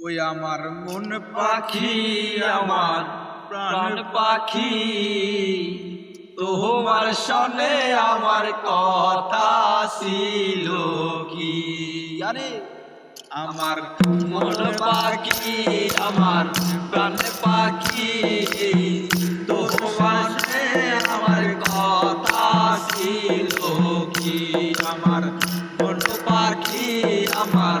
ওই আমার মন পাখি আমার প্রাণ পাখি। তোমার সনে আমার কথা ছিল কি? আরে আমার মন পাখি আমার প্রাণ পাখি। তোমার সনে আমার কথা ছিল কি? আমার মন পাখি আমার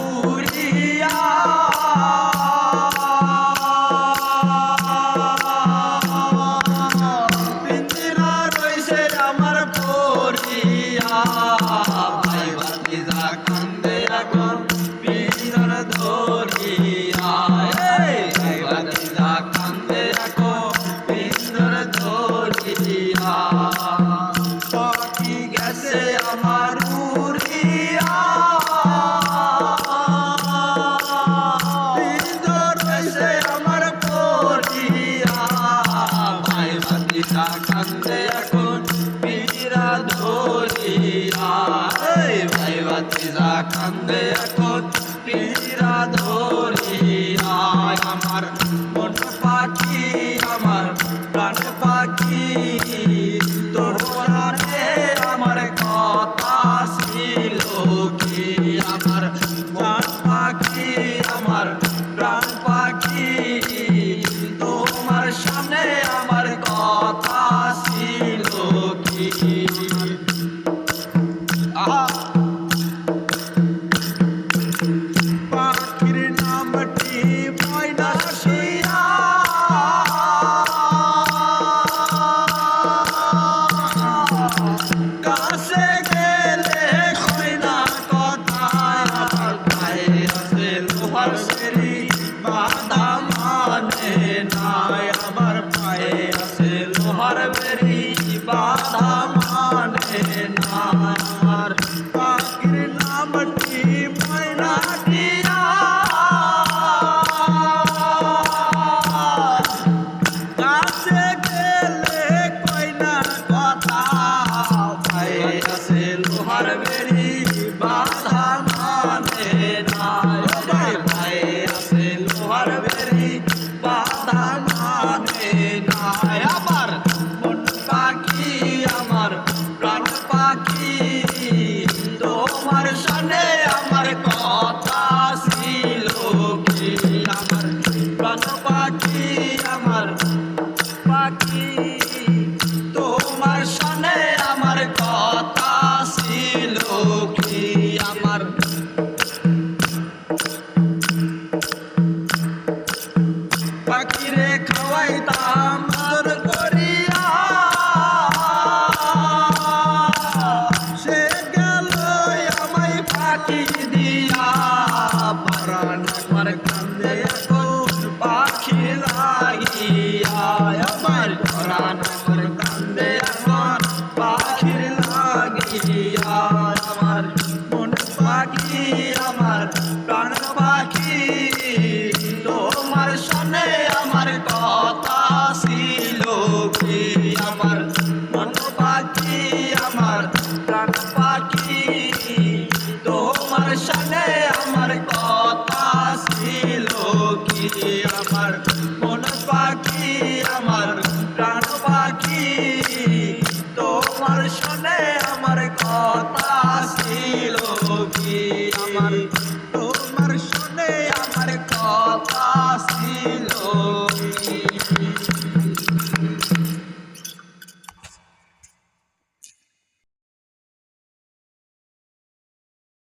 গেছে আমার উড়িয়া। আমার পরিয়া ভাই ভাতিজা কান্দে এখন পিঞ্জিরা ধরিয়া। ভাই ভাতিজা কান্দে এখন পিঞ্জিরা ধরিয়া। আমার মন পাখি, আমার প্রাণ পাখি। খাওয়াইতাম তোর করিয়া। সে গেল আমায় পাখি দিয়া। পরাণ আমার কান্দে এখন পাখি লাগিয়া। আমার পরাণ আমার